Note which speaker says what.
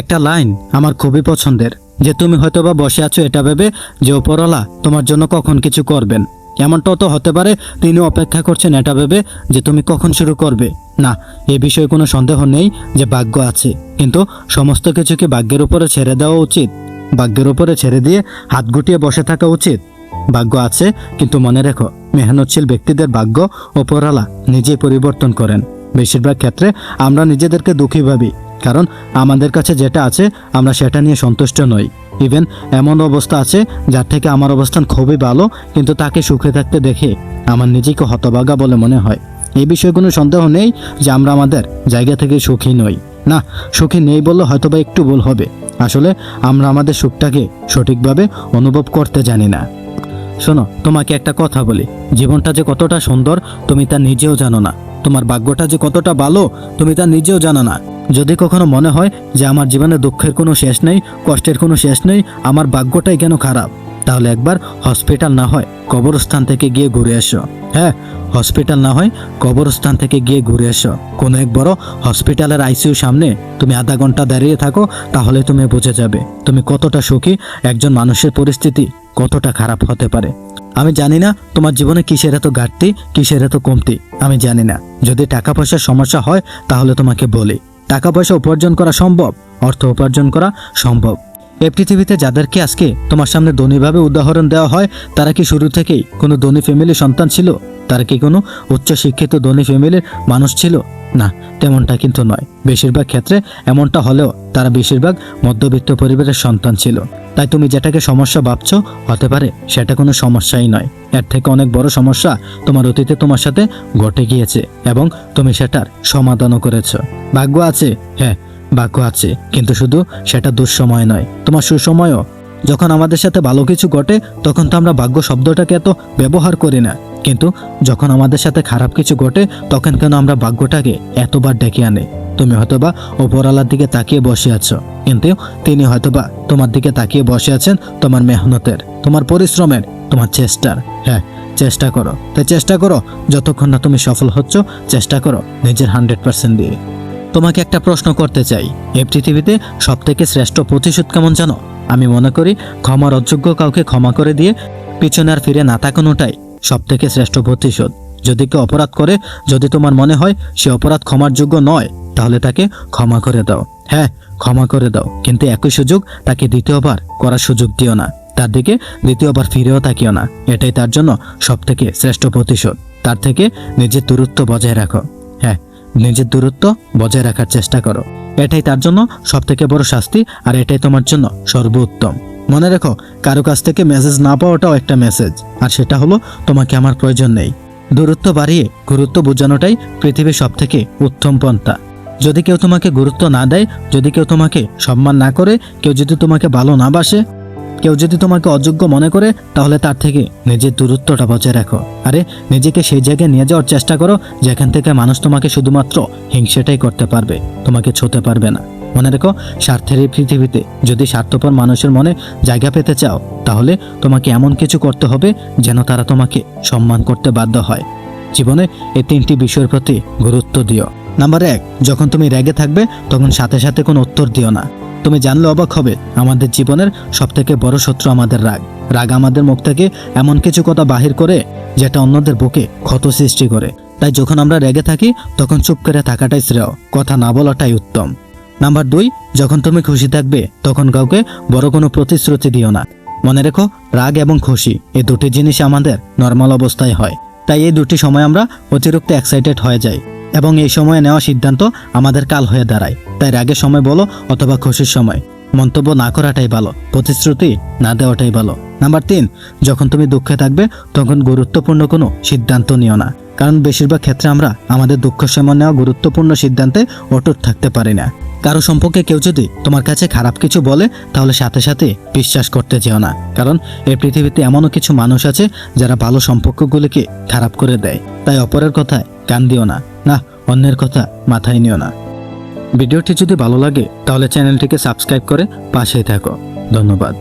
Speaker 1: একটা লাইন আমার খুবই পছন্দের, যে তুমি হয়তোবা বসে আছো এটা ভেবে যে ওপরওয়ালা তোমার জন্য কখন কিছু করবেন? এমনটাও তো হতে পারে তিনি অপেক্ষা করছেন এটা ভেবে যে, তুমি কখন শুরু করবে? না, এ বিষয়ে কোনো সন্দেহ নেই যে, ভাগ্য আছে। কিন্তু সমস্ত কিছুকে ভাগ্যের উপরে ছেড়ে দেওয়া উচিত? ভাগ্যের উপরে ছেড়ে দিয়ে হাত গুটিয়ে বসে থাকা উচিত? ভাগ্য আছে, কিন্তু মনে রেখো, মেহনতশীল ব্যক্তিদের ভাগ্য ওপরওয়ালা নিজেই পরিবর্তন করেন। বেশিরভাগ ক্ষেত্রে আমরা নিজেদেরকে দুঃখী ভাবি। কারণ আমাদের কাছে যেটা আছে, আমরা সেটা নিয়ে সন্তুষ্ট নই। ইভেন এমন অবস্থা আছে, যার থেকে আমার অবস্থান খুবই ভালো, কিন্তু তাকে সুখে থাকতে দেখে আমার নিজেকে হতভাগা বলে মনে হয়। এই বিষয়ে কোনো সন্দেহ নেই যে আমরা আমাদের জায়গা থেকে সুখী নই। না, সুখী নেই বললে হয়তো বা একটু ভুল হবে। আসলে আমরা আমাদের সুখটাকে সঠিকভাবে অনুভব করতে জানি না। শোনো, তোমাকে একটা কথা বলি। জীবনটা যে কতটা সুন্দর, তুমি তা নিজেও জানো না। তোমার ভাগ্যটা যে কতটা ভালো, তুমি তা নিজেও জানো না। যদি কখনো মনে হয় যে আমার জীবনে দুঃখের কোনো শেষ নেই, কষ্টের কোনো শেষ নেই, আমার ভাগ্যটাই কেন খারাপ? তাহলে একবার হসপিটাল না হয়, কবরস্থান থেকে গিয়ে ঘুরে এসো। হ্যাঁ হসপিটাল না হয়, কবরস্থান থেকে গিয়ে ঘুরে এসো। কোনো এক বড় হসপিটালের আইসিইউ সামনে তুমি আধা ঘণ্টা দাঁড়িয়ে থাকো, তাহলে তুমি বুঝে যাবে তুমি কতটা সুখী একজন মানুষের পরিস্থিতি, কতটা খারাপ হতে পারে। আমি জানি না তোমার জীবনে কিসের এত ঘাটতি, কিসের এত কমতি, আমি জানি না। যদি টাকা পয়সার সমস্যা হয়, তাহলে তোমাকে বলি। টাকা পয়সা উপার্জন করা সম্ভব, অর্থ উপার্জন করা সম্ভব। এই পৃথিবীতে যাদেরকে আজকে তোমার সামনে ধনীভাবে উদাহরণ দেওয়া হয়, তারা কি শুরু থেকেই কোনো ধনী ফ্যামিলির সন্তান ছিল? তারা কি কোনো উচ্চ শিক্ষিত ধনী ফ্যামিলির মানুষ ছিল? না, তেমনটা কিন্তু নয়। বেশিরভাগ ক্ষেত্রে এমনটা হলেও তারা বেশিরভাগ মধ্যবিত্ত পরিবারের সন্তান ছিল। তাই তুমি যেটাকে সমস্যা ভাবছ, হতে পারে সেটা কোনো সমস্যাই নয়। এর থেকে অনেক বড় সমস্যা তোমার অতীতে তোমার সাথে ঘটে গিয়েছে এবং তুমি সেটার সমাধানও করেছ। ভাগ্য আছে হ্যাঁ ভাগ্য আছে, কিন্তু শুধু সেটা দুঃসময় নয়। তোমার সুসময়ও যখন আমাদের সাথে ভালো কিছু ঘটে, তখন তো আমরা ভাগ্য শব্দটাকে এত ব্যবহার করি না। কিন্তু যখন আমাদের সাথে খারাপ কিছু ঘটে, তখন কেন আমরা ভাগ্যটাকে এতবার ডেকে আনে? তুমি হয়তোবা ওপরওয়ালার দিকে তাকিয়ে বসে আছো। কিন্তু তিনি হয়তোবা তোমার দিকে তাকিয়ে বসে আছেন তোমার মেহনতের, তোমার পরিশ্রমের, তোমার চেষ্টার। হ্যাঁ চেষ্টা করো। তাই চেষ্টা করো, যতক্ষণ না তুমি সফল হচ্ছ, চেষ্টা করো নিজের হান্ড্রেড পার্সেন্ট দিয়ে। তোমাকে একটা প্রশ্ন করতে চাই। এ পৃথিবীতে সব থেকে শ্রেষ্ঠ প্রতিশোধ কেমন জানো? আমি মনে করি ক্ষমার অযোগ্য কাউকে ক্ষমা করে দিয়ে পিছনে আর ফিরে না তাকানোটাই সব থেকে শ্রেষ্ঠ প্রতিশোধ। যদি কেউ অপরাধ করে, যদি তোমার মনে হয় সে অপরাধ ক্ষমার যোগ্য নয়, তাহলে তাকে ক্ষমা করে দাও। হ্যাঁ ক্ষমা করে দাও, কিন্তু একই সুযোগ তাকে দ্বিতীয়বার করার সুযোগ দিও না। তার দিকে দ্বিতীয়বার ফিরেও তাকিও না। এটাই তার জন্য সব থেকে শ্রেষ্ঠ প্রতিশোধ। তার থেকে নিজের দূরত্ব বজায় রাখো। হ্যাঁ। নিজের দূরত্ব বজায় রাখার চেষ্টা করো। এটাই তার জন্য সব থেকে বড় শাস্তি আর এটাই তোমার জন্য সর্বোত্তম। মনে রেখো, কারও কাছ থেকে মেসেজ না পাওয়াটাও একটা মেসেজ আর সেটা হলো, তোমাকে আমার প্রয়োজন নেই। দূরত্ব বাড়িয়ে গুরুত্ব বোঝানোটাই পৃথিবীর সব থেকে উত্তম পন্থা। যদি কেউ তোমাকে গুরুত্ব না দেয়, যদি কেউ তোমাকে সম্মান না করে, কেউ যদি তোমাকে ভালো না বাসে কেউ যদি তোমাকে অযোগ্য মনে করে, তাহলে তার থেকে নিজের দূরত্বটা বজায় রাখো। আরে, নিজেকে সেই জায়গায় নিয়ে যাওয়ার চেষ্টা করো, যেখান থেকে মানুষ তোমাকে শুধুমাত্র হিংসেটাই করতে পারবে, তোমাকে ছুতে পারবে না। মনে রেখো, স্বার্থের এই পৃথিবীতে যদি স্বার্থপর মানুষের মনে জায়গা পেতে চাও, তাহলে তোমাকে এমন কিছু করতে হবে যেন তারা তোমাকে সম্মান করতে বাধ্য হয়। জীবনে এই তিনটি বিষয়ের প্রতি গুরুত্ব দিও। নাম্বার এক, যখন তুমি রেগে থাকবে, তখন সাথে সাথে কোনো উত্তর দিও না। তুমি জানলে অবাক হবে, আমাদের জীবনের সব থেকে বড় শত্রু আমাদের রাগ। রাগ আমাদের মুখ থেকে এমন কিছু কথা বাহির করে, যেটা অন্যদের বুকে ক্ষত সৃষ্টি করে। তাই যখন আমরা রেগে থাকি, তখন চুপ করে থাকাটাই শ্রেয়, কথা না বলাটাই উত্তম। নাম্বার দুই, যখন তুমি খুশি থাকবে, তখন কাউকে বড় কোনো প্রতিশ্রুতি দিও না। মনে রেখো, রাগ এবং খুশি, এই দুটি জিনিস আমাদের নর্মাল অবস্থায় হয়। তাই এই দুটি সময় আমরা অতিরিক্ত এক্সাইটেড হয়ে যাই। এবং এই সময়ে নেওয়া সিদ্ধান্ত আমাদের কাল হয়ে দাঁড়ায়। তাই রাগের সময় বলো অথবা খুশির সময়। মন্তব্য না করাটাই ভালো, প্রতিশ্রুতি না দেওয়াটাই ভালো। নাম্বার তিন, যখন তুমি দুঃখে থাকবে, তখন গুরুত্বপূর্ণ কোনো সিদ্ধান্ত নিও না। কারণ বেশিরভাগ ক্ষেত্রে আমরা আমাদের দুঃখ সময় নেওয়া গুরুত্বপূর্ণ সিদ্ধান্তে অটুট থাকতে পারি না। কারও সম্পর্কে কেউ যদি তোমার কাছে খারাপ কিছু বলে, তাহলে সাথে সাথে বিশ্বাস করতে যেও না। কারণ এই পৃথিবীতে এমনও কিছু মানুষ আছে যারা ভালো সম্পর্কগুলিকে খারাপ করে দেয়। তাই অপরের কথায় কান দিও না। না, অন্যের কথা মাথায় নিও না। ভিডিওটি যদি ভালো লাগে, তাহলে চ্যানেলটিকে সাবস্ক্রাইব করে পাশেই থাকো। ধন্যবাদ।